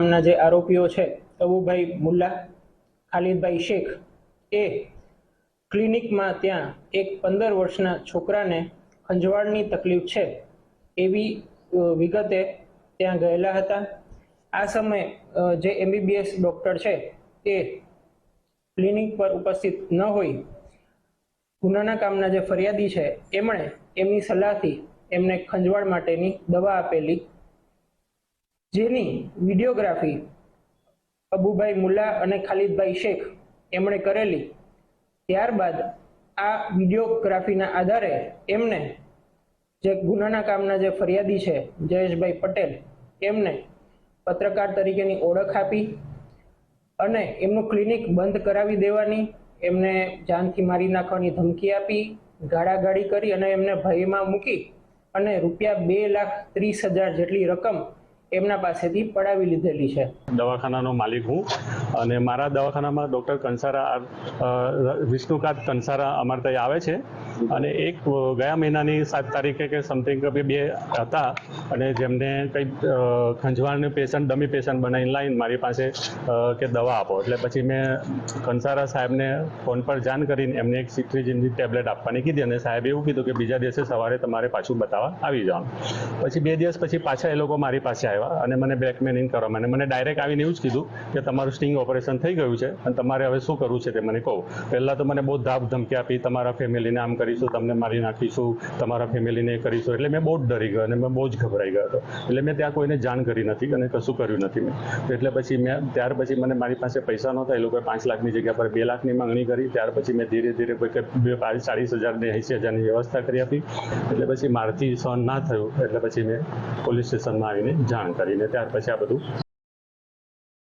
નામના જે આરોપીઓ છે, અબુભાઈ મુલ્લા, ખાલિદભાઈ શેખ, એ ક્લિનિકમાં ત્યાં એક પંદર વર્ષના છોકરાને ખંજવાળની તકલીફ છે. એવી વિગતે ત્યાં ગયેલા હતા. આ સમયે જે એમબીબીએસ ડૉક્ટર છે, એ ક્લિનિક પર ઉપસ્થિત ન હોય, ગુનાના કામના જે ફરિયાદી છે, એમણે એમની સલાહથી એમને ખંજવાળ માટેની દવા આપેલી જેની વિડીયોગ્રાફી અબુભાઈ મુલ્લા અને ખાલિદભાઈ શેખ એમણે કરેલી. ત્યારબાદ આ વિડીયોગ્રાફીના આધારે એમને જે ગુનાના કામના જે ફરિયાદી છે, જયેશભાઈ પટેલ, એમને પત્રકાર તરીકેની ઓળખ આપી અને એમનું ક્લિનિક બંધ કરાવી દેવાની, એમને જાનથી મારી નાખવાની ધમકી આપી, ગાળાગાળી કરી અને એમને ભયમાં મૂકી અને રૂપિયા બે લાખ ત્રીસ હજાર જેટલી રકમ એમના પાસેથી પડાવી લીધેલી છે. દવાખાનાનો માલિક હું અને મારા દવાખાનામાં ડૉક્ટર કંસારા વિષ્ણુકાંત કંસારા અમારે ત્યાં આવે છે. અને એક ગયા મહિનાની સાત તારીખે કે સમથિંગ બે હતા અને જેમને કંઈ અ, ખંજવાળનું પેશન્ટ ડમી પેશન્ટ બનાવીને લાવીને મારી પાસે કે દવા આપો. એટલે પછી મેં કંસારા સાહેબને ફોન પર જાણ કરીને એમને એક સિટ્રીજિનની ટેબ્લેટ આપવાની કીધી અને સાહેબ એવું કીધું કે બીજા દિવસે સવારે તમારે પાછું બતાવવા આવી જવાનું. પછી બે દિવસ પછી પાછા એ લોકો મારી પાસે આવ્યા. અને મને બ્લેકમેલિંગ કરવા. અને મને ડાયરેક્ટ આવીને એવું જ કીધું કે તમારું સ્ટિંગ ઓપરેશન થઈ ગયું છે અને તમારે હવે શું કરવું છે તે મને કહો. પહેલાં તો મને બહુ ધાપ ધમકી આપી, તમારા ફેમિલીને આમ કરીશું, તમને મારી નાખીશું, તમારા ફેમિલીને કરીશું. એટલે મેં બહુ જ ડરી ગયો અને મેં બહુ જ ગભરાઈ ગયો હતો. એટલે મેં ત્યાં કોઈને જાણ કરી નથી અને કશું કર્યું નથી મેં. એટલે પછી મેં, ત્યાર પછી મને મારી પાસે પૈસા નહોતા, એ લોકોએ પાંચ લાખની જગ્યા પર બે લાખની માંગણી કરી. ત્યાર પછી મેં ધીરે ધીરે કોઈ ચાળીસ હજાર ને એંસી હજારની વ્યવસ્થા કરી આપી. એટલે પછી મારથી સહન ના થયું. એટલે પછી મેં પોલીસ સ્ટેશનમાં આવીને જાણ કરીને ત્યાર પછી આ બધું